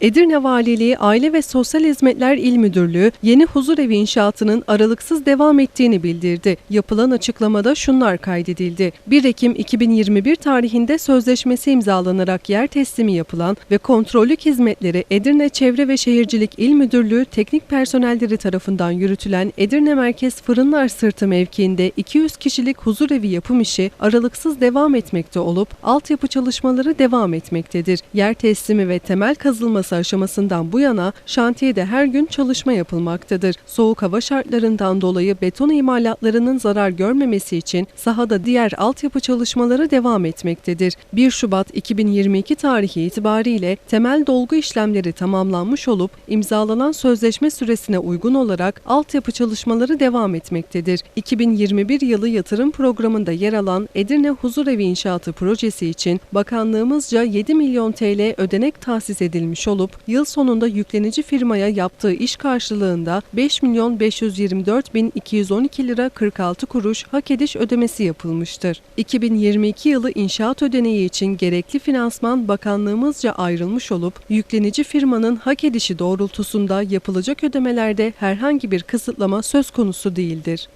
Edirne Valiliği Aile ve Sosyal Hizmetler İl Müdürlüğü yeni huzurevi inşaatının aralıksız devam ettiğini bildirdi. Yapılan açıklamada şunlar kaydedildi. 1 Ekim 2021 tarihinde sözleşmesi imzalanarak yer teslimi yapılan ve kontrollük hizmetleri Edirne Çevre ve Şehircilik İl Müdürlüğü teknik personelleri tarafından yürütülen Edirne Merkez Fırınlar Sırtı mevkiinde 200 kişilik huzurevi yapım işi aralıksız devam etmekte olup altyapı çalışmaları devam etmektedir. Yer teslimi ve temel kazılması aşamasından bu yana şantiyede her gün çalışma yapılmaktadır. Soğuk hava şartlarından dolayı beton imalatlarının zarar görmemesi için sahada diğer altyapı çalışmaları devam etmektedir. 1 Şubat 2022 tarihi itibariyle temel dolgu işlemleri tamamlanmış olup imzalanan sözleşme süresine uygun olarak altyapı çalışmaları devam etmektedir. 2021 yılı yatırım programında yer alan Edirne Huzurevi İnşaatı projesi için bakanlığımızca 7 milyon TL ödenek tahsis edilmiş olup yıl sonunda yüklenici firmaya yaptığı iş karşılığında 5 milyon 524 bin 212 lira 46 kuruş hak ediş ödemesi yapılmıştır. 2022 yılı inşaat ödeneği için gerekli finansman bakanlığımızca ayrılmış olup yüklenici firmanın hak edişi doğrultusunda yapılacak ödemelerde herhangi bir kısıtlama söz konusu değildir.